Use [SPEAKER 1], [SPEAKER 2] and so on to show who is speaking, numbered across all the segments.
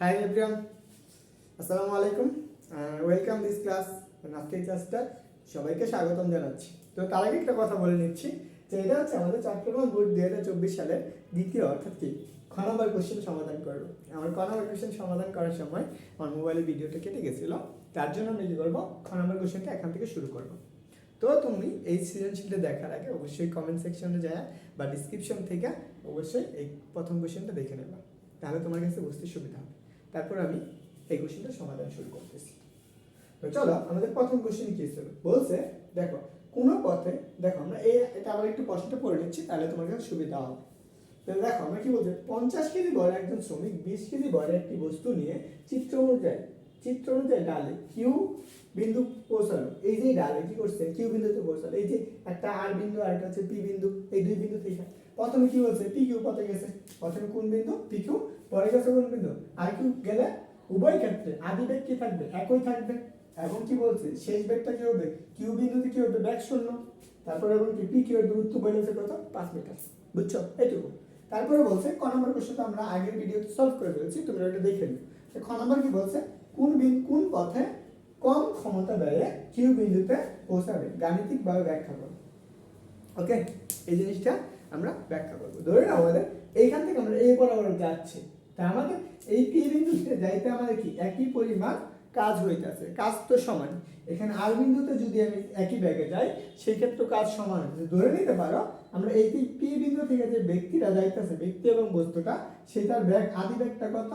[SPEAKER 1] Hi everyone আসসালামু আলাইকুম welcome this class আজকের ক্লাসটা সবাইকে স্বাগতম জানাচ্ছি। তো তার আগে একটা কথা বলে নিচ্ছি যে এটা হচ্ছে আমাদের চট্টগ্রাম বোর্ড দুই হাজার চব্বিশ সালের দ্বিতীয়, অর্থাৎ কি? খ নম্বর কোশ্চেন সমাধান করব। আমার ক নম্বর কোশ্চেন সমাধান করার সময় আমার মোবাইলে ভিডিওটা কেটে গেছিল। তার জন্য আমি কী করব? খ নম্বর কোশ্চেনটা এখান থেকে শুরু করব। তো তুমি এই সৃজনশীলটা দেখার আগে অবশ্যই কমেন্ট সেকশনে যায় বা ডিসক্রিপশন থেকে অবশ্যই এই প্রথম কোশ্চেনটা দেখে নেবা। তাহলে তোমার কাছে বুঝতে সুবিধা হবে। তারপর আমি এই কোশ্চেনটা সমাধান শুরু করতেছি। তো চলো, আমাদের প্রথম কোশ্চেন কি ছিল বলছে, দেখো, কোনো পথে, দেখো, আমরা এই, এটা আবার একটু প্রশ্নটা পড়ে নিচ্ছি, তাহলে তোমার কাছে সুবিধা হবে। তাহলে দেখো, আমরা কি বলছি, পঞ্চাশ কেজি বড় একজন শ্রমিক বিশ কেজি বড় একটি বস্তু নিয়ে চিত্র অনুযায়ী চিত্র অনুযায়ী ডালে কিউ বিন্দু পৌঁছালো এই যে ডালে কি করছে, কিউ বিন্দুতে পৌঁছালো এই যে একটা আর বিন্দু আর একটা হচ্ছে পি বিন্দু, এই দুই বিন্দু থেকে প্রথমে কি বলছে? পি কিউ পথে গেছে। প্রথমে কোন বিন্দু? পি কিউ, পরে গেছে কোন বিন্দু? আর কিউ গেলে উভয় ক্ষেত্রে আদি বেগ কি থাকবে, একই থাকবে। এবং কি বলছে? শেষ বেগটা কি হবে? কিউ বিন্দুতে কি হবে? ব্যাগ শূন্য। তারপরে এবং কি? পি কিউ এর দূরত্ব বলেছে কত? পাঁচ মিটার। বুঝছ? এইটুকু তারপরে বলছে, ক নম্বর কোশ্চেনটা আমরা আগের ভিডিওতে সলভ করে ফেলেছি তুমি ওটা দেখে নিও। খ নম্বর কি বলছে? কোন বিন- কোন পথে কম ক্ষমতা ব্যয়ে কিউ বিন্দুতে পৌঁছাবে। গাণিতিকভাবে ব্যাখ্যা করো। ওকে? এই জিনিসটা আমরা ব্যাখ্যা করব। ধরে নাও আমাদের, এইখান থেকে আমরা এই বরাবর যাচ্ছি। তা আমাদের এই পি বিন্দুতে যাইতে আমাদের কি? একই পরিমাণ কাজ হইতেছে। কাজ তো সমান। এখানে আর বিন্দুতে যদি আমি একই ব্যাগে যাই, সেই ক্ষেত্রে কাজ সমান হচ্ছে ধরে নিতে পারো, আমরা এই পি বিন্দু থেকে যে ব্যক্তিরা যাইতেছে, ব্যক্তি এবং বস্তুটা সেটার ব্যাগ, আদি ব্যাগটা কত?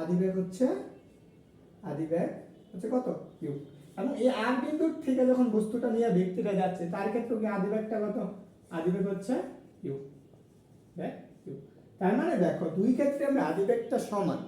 [SPEAKER 1] আদি ব্যাগ হচ্ছে, আদি ব্যাগ হচ্ছে কত? কিউ। এবং এই আর বিন্দুর থেকে যখন বস্তুটা নিয়ে ব্যক্তিটা যাচ্ছে, তার ক্ষেত্রে কি আদি ব্যাগটা কত? আদি ব্যাগ হচ্ছে কিউ। তার মানে দেখো, দুই ক্ষেত্রে আমরা আদি ব্যাগটা সমান।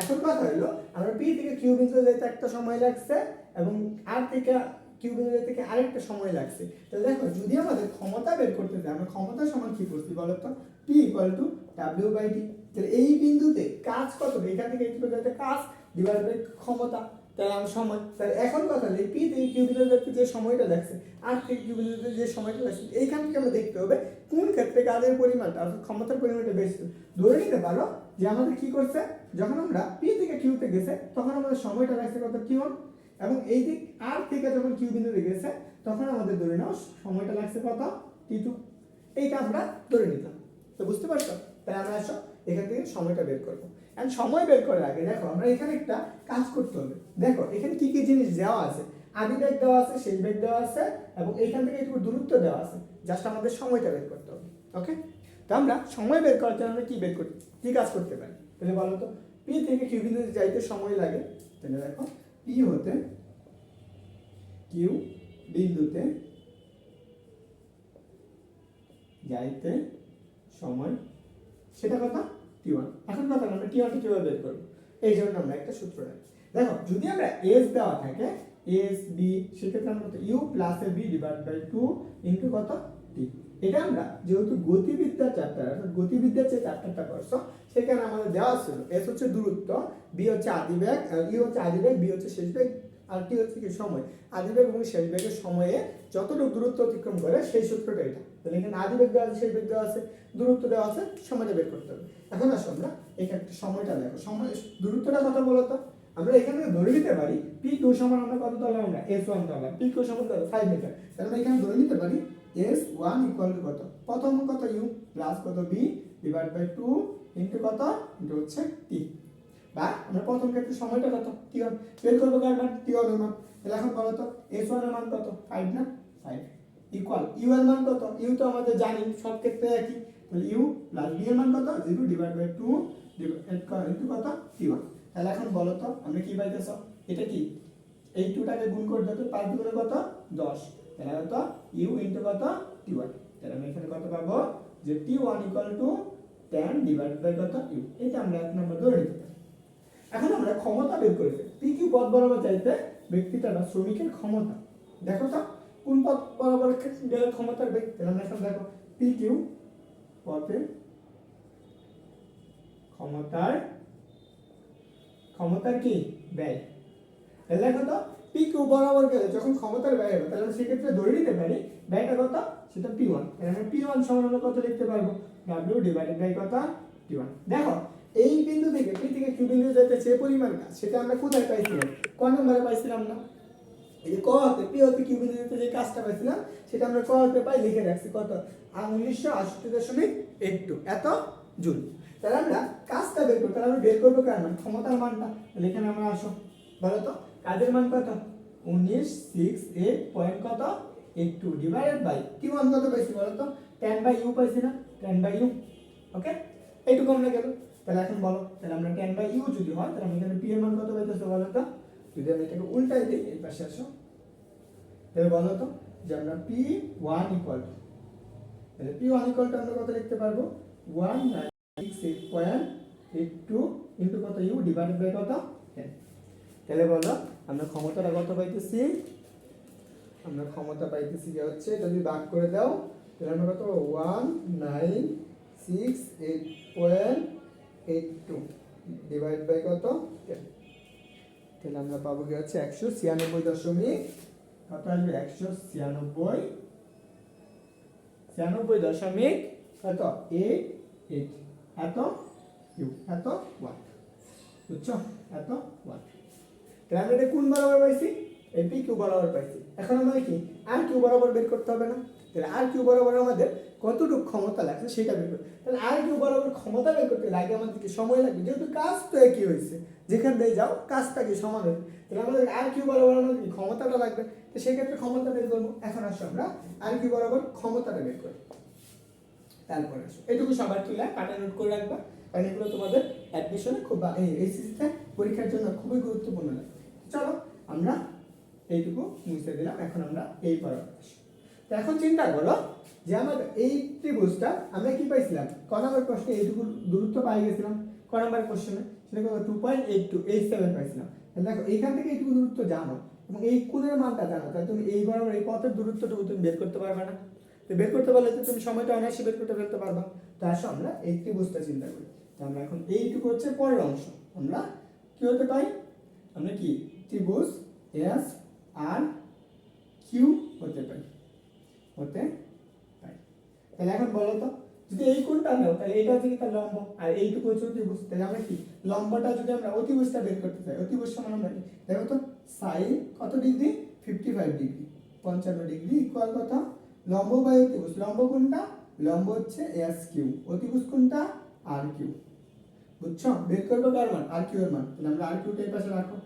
[SPEAKER 1] এখন কথা হলো, আমরা পি থেকে কিউ বিন্দু যেতে একটা সময় লাগছে, এবং আর থেকে কিউ বিন্দু যেতে থেকে আরেকটা সময় লাগছে, তাহলে দেখো, যদি আমাদের ক্ষমতা বের করতে চাই, আমরা ক্ষমতা সমান কি করছি বলো তো? P equal to W by D তাহলে এই বিন্দুতে কাজ কত? এখান থেকে একটু যাতে কাজ ডিভাইড বাই ক্ষমতা। তাহলে সময় তাহলে এখন কথা হলো পি থেকে কিউ বিন্দু যে সময়টা লাগছে আর থেকে কিউ বিন্দুতে যে সময়টা লাগছে এইখান থেকে আমরা দেখতে হবে কোন ক্ষেত্রে কাজের পরিমাণটা, অর্থাৎ ক্ষমতার পরিমাণটা বেশি। ধরে নিতে পারো যে আমাদের কি করছে, যখন আমরা পি থেকে কিউতে গেছে, তখন আমাদের সময়টা লাগছে কত? কিউ এবং এই দিক আর থেকে যখন কিউ বিন্দুতে গেছে, তখন আমাদের ধরে নাও সময়টা লাগছে কত? টি টু এইটা আমরা ধরে নিতাম তো বুঝতে পারছ? তাহলে আমরা আসো, এখান থেকে সময়টা বের করব। এখন সময় বের করার আগে, দেখো, আমরা এখানে একটা কাজ করতে হবে। দেখো, এখানে কি কি জিনিস দেওয়া আছে? আদি বেগ দেওয়া আছে শেষ বেগ দেওয়া আছে, এবং এইখান থেকে একটু দূরত্ব দেওয়া আছে। জাস্ট আমাদের সময়টা বের করতে হবে ওকে তো আমরা সময় বের করার জন্য আমরা কি বের করি কি কাজ করতে পারি? তাহলে বলো তো পি থেকে কিউ বিন্দুতে যাইতে সময় লাগে। তাহলে দেখো পি হতে কিউ বিন্দুতে যাইতে সময় সেটা কথা? টি ওয়ান এখন কথা আমরা টি ওয়ানকে কীভাবে বের করব? এই জন্য আমরা একটা সূত্র রাখি। দেখো, যদি আমরা এস দেওয়া থাকে এস বি সেক্ষেত্রে আমরা কত U plus A B divide by two into কত? টি এটা আমরা যেহেতু গতিবিদ্যার চ্যাপ্টার অর্থাৎ গতিবিদ্যার যে চ্যাপ্টারটা করছ, সেখানে আমাদের দেওয়া ছিল এস হচ্ছে দূরত্ব বি হচ্ছে আদিবেগ ইউ হচ্ছে আদিবেগ বি হচ্ছে শেষ বেগ, আর টি হচ্ছে কি? সময়। আদিবেগ এবং শেষ বেগের সময়ে যতটুকু দূরত্ব অতিক্রম করে, সেই সূত্রটা এটা। তাহলে এখানে আদিবেগ দেওয়া আছে শেষ বেগ আছে, দূরত্ব দেওয়া আছে, সময়টা বের করতে হবে। এখন আসো আমরা এখানে সময়টা দেখো। সময়, দূরত্বটা কথা বলো তো। আমরা এখানে ধরে নিতে পারি পি কিউ সমান আমরা কত ধরলাম আমরা এস ওয়ান ধরলাম পি কিউ সমান ধরো ফাইভ মিটার তাহলে আমরা এখানে ধরে নিতে পারি এস ওয়ান ইকুয়াল টু কত? প্রথম কত ইউ প্লাস কত B divide by two into কত? ইন্টু হচ্ছে টি বা আমরা প্রথম ক্ষেত্রে সময়টা কত? টি ওয়ান বের করব কার মান? টি ওয়ান মান। তাহলে এখন বলো তো এস ওয়ান মান কত? ফাইভ না? ফাইভ ইকুয়াল ইউ এর মান কত? ইউ তো আমাদের জানি, সব ক্ষেত্রে একই। তাহলে ইউ প্লাস বি এর মান কত? Zero divide by two into কত? টি ওয়ান তাহলে এখন বলো তো, আমরা কি পাইতেছ? এটা কি? এই টুটাকে গুণ করে দিতে পাঁচ দুগুণে কত? দশ। তাহলে কত? ইউ ইন্টু কত? টি ওয়ান তাহলে আমি এখানে কত পাবো? যে T one equal to ten divide by কত? ইউ এটা আমরা এক নম্বর ধরে নিতে পারি। এখন আমরা ক্ষমতা বের করে পি কিউ পথ বরাবর চাইতে ব্যক্তিটা শ্রমিকের ক্ষমতা। দেখো তো কোন পথ বরাবর ক্ষমতার বেগ তাহলে দেখো পি কিউ পথে ক্ষমতার ক্ষমতার কি? ব্যয়। তাহলে দেখো তো পি কিউ বরাবর গেলে যখন ক্ষমতার ব্যয় হবে, তাহলে সেক্ষেত্রে ধরে নিতে পারি ব্যয়টা কত? সেটা পি ওয়ান তাহলে পি ওয়ান সমান আমরা কত লিখতে পারব? ডাব্লিউ ডিভাইডেড বাই কত? টি ওয়ান দেখো, এই বিন্দু থেকে পি থেকে কিউ বিন্দু যেতে যে পরিমাণ কাজ সেটা আমরা কোথায় পাইছিলাম? ক নম্বরে পাইছিলাম না? এই যে ক হতে পি হতে কিউ বিন্দুতে যে কাজটা পাইছিলাম সেটা আমরা ক হতে পাই লিখে রাখছি, কত? উনিশশো আটষট্টি দশমিক একটু, এত জুল তাহলে আমরা কাজটা বের করব, তাহলে আমরা বের করব কার মান? ক্ষমতার মানটা তাহলে এখানে আমরা আসো, বলো তো, কাজের মান কত? উনিশ সিক্স এইট পয়েন্ট কত? এইট টু ডিভাইডেড বাই কি মান কত পাইছি বলো তো? টেন বাই ইউ পাইছি না টেন বাই ইউ ওকে এইটুকু আমরা গেল। তাহলে এখন বলো, তাহলে আমরা টেন বাই ইউ যদি হয়, তাহলে আমরা এখানে পি এর মান কত পাইতেছে বলো তো? যদি আমি এটাকে উল্টাই দিই, এই পাশে আসো। তাহলে বলো তো যে আমরা পি ওয়ান ইকুয়াল টু তাহলে পি ওয়ান ইকুয়াল টু আমরা কত লিখতে পারব? One nine six eight point eight two into কত? ইউ ডিভাইডেড বাই কত? টেন তাহলে বলো, আমরা ক্ষমতাটা কত পাইতেছি? আমরা ক্ষমতা পাইতেছি যে হচ্ছে, যদি ভাগ করে দাও, তাহলে আমরা কত one nine six eight point eight two divide by কত? টেন তাহলে আমরা পাবো কি হচ্ছে একশো ছিয়ানব্বই দশমিক কত আসবে? একশো ছিয়ানব্বই। ছিয়ানব্বই দশমিক কত? এইট এইট এত কিউ এত ওয়ান বুঝছ? এত ওয়ান তাহলে আমরা এটা কোন বরাবর পাইছি? এই পি কিউ বরাবর পাইছি। এখন আমাদের কি? আর কিউ বরাবর বের করতে হবে না? তাহলে আর কিউ বরাবর আমাদের কতটুকু ক্ষমতা লাগছে সেটা বের করতে তাহলে আর কিউ বরাবর ক্ষমতা বের করতে লাগে আমাদের কি সময় লাগবে। যেহেতু কাজ তো একই হয়েছে। যেখান দিয়ে যাও কাজটা কি সমান হবে। তাহলে আমাদের আর কিউ বরাবর আমাদের ক্ষমতাটা লাগবে? তো সেই ক্ষেত্রে ক্ষমতা বের করব। এখন আসো আমরা। আর কিউ বরাবর? ক্ষমতাটা বের করি। তারপরে আসো। এটুকু সবার তুলে কাটা নোট করে রাখবা। কারণ এগুলো তোমাদের অ্যাডমিশনে খুব বা- এই এইচএসসিতে পরীক্ষার জন্য খুবই গুরুত্বপূর্ণ। লাগে চলো, আমরা এইটুকু মুছে দিলাম। এখন আমরা এই পড়া তো এখন চিন্তা করো যে আমাদের এই ত্রিভুজটা আমরা কি পাইছিলাম? ক নম্বর প্রশ্নে এইটুকু দূরত্ব পাই গেছিলাম। ক নম্বর কোশ্চেনে সেটা two point eight two eight seven পাইছিলাম। দেখো, এইখান থেকে এইটুকু দূরত্ব জানো। এবং এই কোণের মানটা জানো, তাহলে তুমি এই বরাবর এই পথের দূরত্বটুকু তুমি বের করতে পারবে না। তো বের করতে পারলে তো তুমি সময়টা অনায়াসে বের করতে ফেলতে পারবা। তো আসো আমরা এই ত্রিভুজটা চিন্তা করি। তো আমরা এখন এইটুকু হচ্ছে পরের অংশ। আমরা কি হতে পাই আমরা কি? ত্রিভুজ এস আর কিউ হতে পাই হতে পাই তাহলে এখন বলো তো, যদি এই কোণটা নাও, তাহলে এইটা হচ্ছে কি? তার লম্ব। আর এইটুকু হচ্ছে অতিভুজ তাহলে আমরা কি? লম্বটা যদি আমরা অতিভুজটা বের করতে চাই অতিভুজ সমান আমরা দেখো তো সাইন কত ডিগ্রি? Fifty five degree. পঞ্চান্ন ডিগ্রি ইকুয়াল কত? লম্ব বাই অতিভুজ লম্ব কোনটা? লম্ব হচ্ছে এস কিউ অতিভুজ কোনটা? আর কিউ বুঝছ? বের করব কার মান? আর কিউ এর মান। তাহলে আমরা আর কিউটা এই পাশে রাখো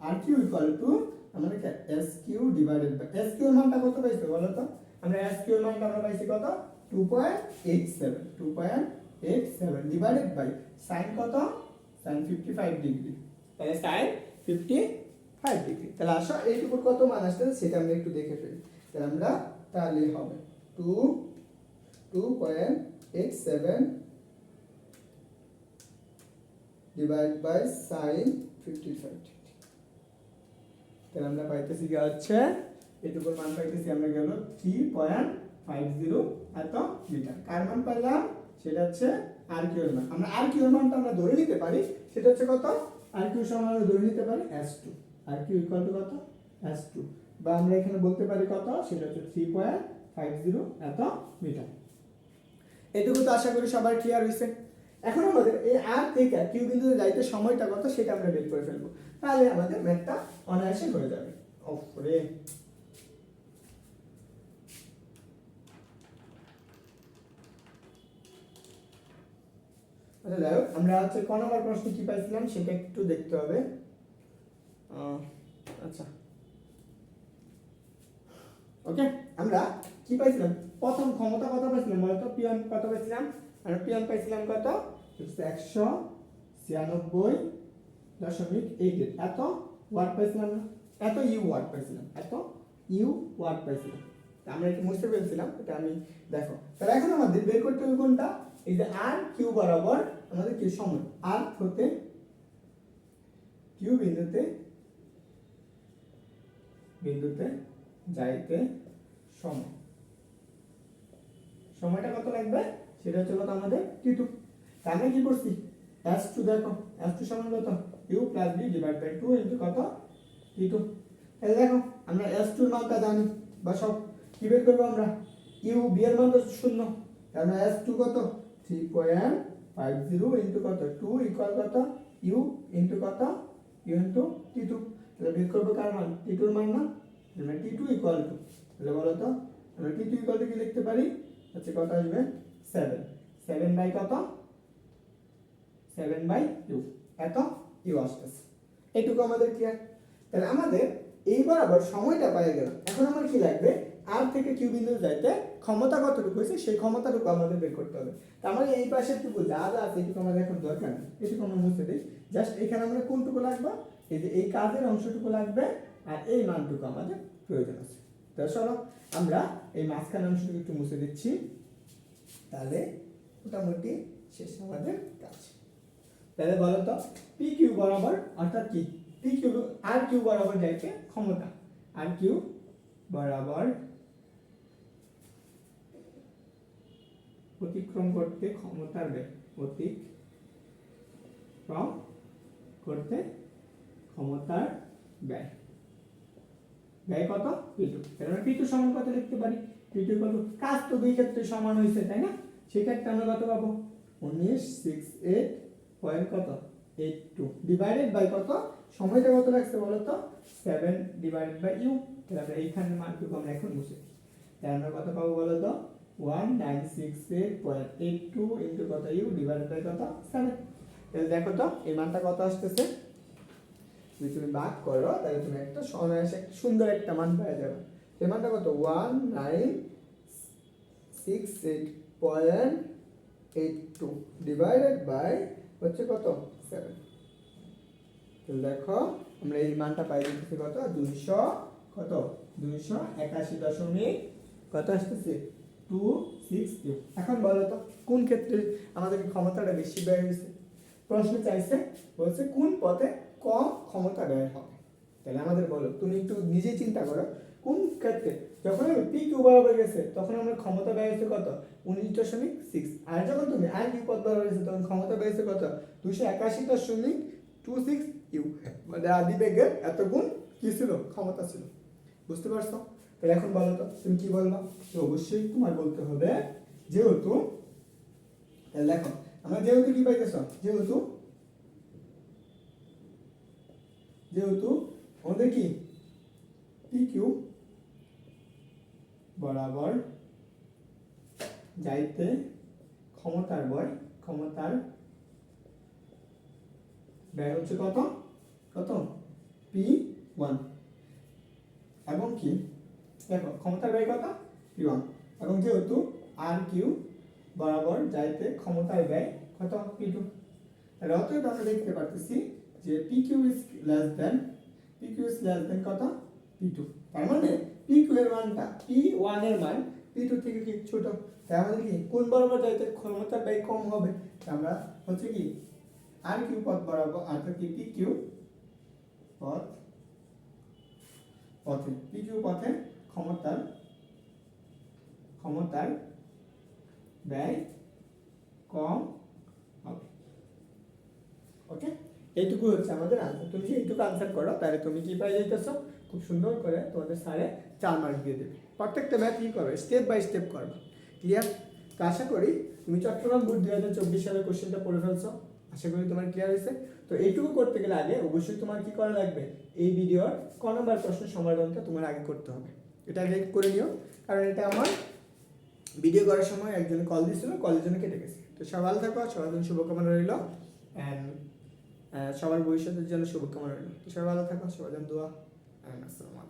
[SPEAKER 1] আর কিউ ইকুয়াল টু আমাদের S Q divided by S Q এর মানটা কত পাইছো বলো তো? আমরা এস কিউ এর মানটা আমরা পাইছি কত? Two point eight seven two point eight seven divided by sine কত? সাইন ফিফটি ফাইভ ডিগ্রি তাহলে সাইন ফিফটি ফাইভ ডিগ্রি তাহলে আসো এইটুকু কত মান আসছে? সেটা আমরা একটু দেখে ফেলি। তাহলে আমরা তাহলে হবে two two point eight seven divide by sine fifty five তাহলে আমরা পাইতেছি কি হচ্ছে? এটুকুর মান পাইতেছি আমরা গেল থ্রি পয়েন্ট ফাইভ জিরো এত মিটার কার মান পাইলাম সেটা হচ্ছে আর কিউ এর মান। আমরা আর কিউ এর মানটা আমরা ধরে নিতে পারি, সেটা হচ্ছে কত? আর কিউ সমান আমরা ধরে নিতে পারি এস টু আর কিউ ইকুয়াল টু কত? এস টু বা আমরা এখানে বলতে পারি কত? সেটা হচ্ছে থ্রি পয়েন্ট ফাইভ জিরো এত মিটার। এটুকু তো আশা করি সবার ক্লিয়ার হয়েছে এখন আমাদের এই আর থেকে কিউ বিন্দুতে যাইতে সময়টা কত, সেটা আমরা বের করে ফেলব। তাহলে আমাদের ম্যাথটা অনায়াসে হয়ে যাবে। ওরে আচ্ছা যাই আমরা হচ্ছে ক নম্বর প্রশ্ন কি পাইছিলাম সেটা একটু দেখতে হবে। আচ্ছা। ওকে আমরা কি পাইছিলাম? প্রথম ক্ষমতা কত পাইছিলাম বলতো? পিয়ন কত পাইছিলাম? আমরা পিয়ন পাইছিলাম কত? একশো ছিয়ানব্বই দশমিক এইট এত ওয়ার্ড পাইছিলাম এত ইউ ওয়ার্ড পাইছিলাম। এত ইউ ওয়ার্ড পাইছিলাম। আমরা একটু মুছতে পেরেছিলাম এটা আমি দেখো। তাহলে এখন আমাদের বের করতে হবে কোনটা? এই যে আর কিউ বরাবর আমাদের কি সময়? আর হতে কিউ বিন্দুতে বিন্দুতে যাইতে সময়। সময়টা কত লাগবে? সেটা হচ্ছে কত আমাদের? টি টু আমরা কি করছি? এস টু দেখো। এস টু সমান কত? U plus B divide by two into কত? টি টু তাহলে দেখো, আমরা এস টুর মানটা জানি, বা সব। কি বের করব আমরা? ইউ বি এর মান তো শূন্য। আমরা এস টু কত? Three point five zero into কত? টু ইকুয়াল কত? ইউ ইন্টু কত? ইউ ইন্টু টি টু তাহলে বের করব কার মান? টি টুর মান না? মানে টি টু ইকুয়াল টু তাহলে বলো তো, আমরা টি টু ইকুয়াল টু কি লিখতে পারি? হচ্ছে কত আসবে? সেভেন সেভেন বাই কত? সেভেন বাই ইউ এত ইউ আসতেছে। এইটুকু আমাদের ক্লিয়ার তাহলে আমাদের এই বরাবর সময়টা পাই গেল। এখন আমার কি লাগবে? আর থেকে কিউ বিন্দু যাইতে ক্ষমতা কতটুকু হয়েছে, সেই ক্ষমতাটুকু আমাদের বের করতে হবে। তার মানে এই পাশের টুকু যা যা আছে, এটুকু আমাদের এখন দরকার নেই, এটুকু আমরা মুছে দিই। জাস্ট এখানে আমরা কোনটুকু লাগবে? এই যে এই কাজের অংশটুকু লাগবে, আর এই মানটুকু আমাদের প্রয়োজন আছে। তো চলো, আমরা এই মাঝখানে অংশটুকু একটু মুছে দিচ্ছি। তাহলে মোটামুটি শেষ আমাদের কাজ। তাহলে বলো তো পি কিউ বরাবর, অর্থাৎ কি? পি কিউ আর কিউ বরাবর যাইতে ক্ষমতা, আর কিউ বরাবর অতিক্রম করতে ক্ষমতার ব্যয় অতিক্রম করতে ক্ষমতার ব্যয়। ব্যয় কত? পি2 তাহলে আমরা পি2 সমান কত লিখতে পারি? পি2 কত কাজ তো দুই ক্ষেত্রে সমান হয়েছে তাই না? সেক্ষেত্রে আমরা কত পাবো? উনিশ সিক্স এইট পয়েন্ট কত? এইট টু ডিভাইডেড বাই কত? সময়টা কত লাগছে বলো তো? সেভেন ডিভাইডেড বাই ইউ তাহলে আমরা এইখানে মানটুকু আমরা এখন দিই তাহলে আমরা কত পাবো বলো তো? One nine six eight point eight two into কত ইউ ডিভাইডেড বাই কত? সেভেন দেখো তো, এই মানটা কত আসতেছে? যদি তুমি ভাগ করো, তাহলে তুমি একটা অনায়াসে একটা সুন্দর একটা মান পেয়ে যাবে। এই মানটা কত? One nine six eight point eight two divided by হচ্ছে কত? সেভেন তাহলে দেখো, আমরা এই মানটা পাই দিতেছি কত? দুইশো কত? দুইশো একাশি দশমিক কত আসতেছে? টু সিক্স টু এখন বলো তো, কোন ক্ষেত্রে আমাদের ক্ষমতাটা বেশি ব্যয় হয়েছে প্রশ্ন চাইছে, বলছে কোন পথে কম ক্ষমতা ব্যয় হবে? তাহলে আমাদের বলো, তুমি একটু নিজে চিন্তা করো, কোন ক্ষেত্রে? যখন আমি পি কিউ বরাবর গেছে, তখন আমার ক্ষমতা ব্যয় হচ্ছে কত? উনিশ দশমিক সিক্স আর যখন তুমি আর কিউ পথ বরাবর গেছে তখন ক্ষমতা ব্যয় হচ্ছে কত? দুশো একাশি দশমিক টু সিক্স ইউ মানে আদি বেগের এত গুণ কি ছিল? ক্ষমতা ছিল। বুঝতে পারছ? তাহলে এখন বলো তো, তুমি কি বলবা? অবশ্যই তোমার বলতে হবে, যেহেতু, তাহলে দেখো, আমরা যেহেতু কি পাইতেছ? যেহেতু যেহেতু আমাদের কি? পি কিউ বরাবর যাইতে ক্ষমতার বয়, ক্ষমতার ব্যয় হচ্ছে কত? কত? পি ওয়ান এবং কি? দেখো, ক্ষমতার ব্যয় কত পি ওয়ান এবং যেহেতু আর কিউ বরাবর যাইতে ক্ষমতার ব্যয় কত? পি টু তাহলে অতএব আমরা দেখতে পারতেছি যে P Q is less than P Q is less than কত? পি টু তার মানে পি কিউ এর মানটা পি ওয়ানের মান পি টু থেকে কি ছোট? তাই আমাদের কি কোন বরাবর যাইতে ক্ষমতার ব্যয় কম হবে? আমরা হচ্ছে কি আর কিউ পথ বরাবর, অর্থাৎ কি পি কিউ পথ পথে পি কিউ পথে ক্ষমতার ক্ষমতার ব্যয় কম হবে। ওকে? এইটুকু হচ্ছে আমাদের আনসার তুমি যদি এইটুকু আনসার করো, তাহলে তুমি কি পাই যাইতেছো? খুব সুন্দর করে তোমাদের স্যারে চার মার্ক দিয়ে দেবে। প্রত্যেকটা ম্যাথ কি করবে? স্টেপ বাই স্টেপ করবে। ক্লিয়ার তো আশা করি তুমি চট্টগ্রাম বোর্ড দুই হাজার চব্বিশ সালের কোশ্চেনটা পড়ে ফেলছো। আশা করি তোমার ক্লিয়ার হয়েছে। তো এইটুকু করতে গেলে আগে অবশ্যই তোমার কি করা লাগবে? এই ভিডিওর ক নম্বর প্রশ্নের সমাধানটা তোমার আগে করতে হবে। এটা আগে করে নিও। কারণ এটা আমার ভিডিও করার সময় একজন কল দিয়েছিল কলের জন্য কেটে গেছে। তো সবাই ভালো থাকো সবার জন্য শুভকামনা রইল। অ্যান্ড সবার ভবিষ্যতের জন্য শুভকামনা রইল। তো সবাই ভালো থাকো, সবার জন্য দোয়া। অ্যান্ড আসসালামু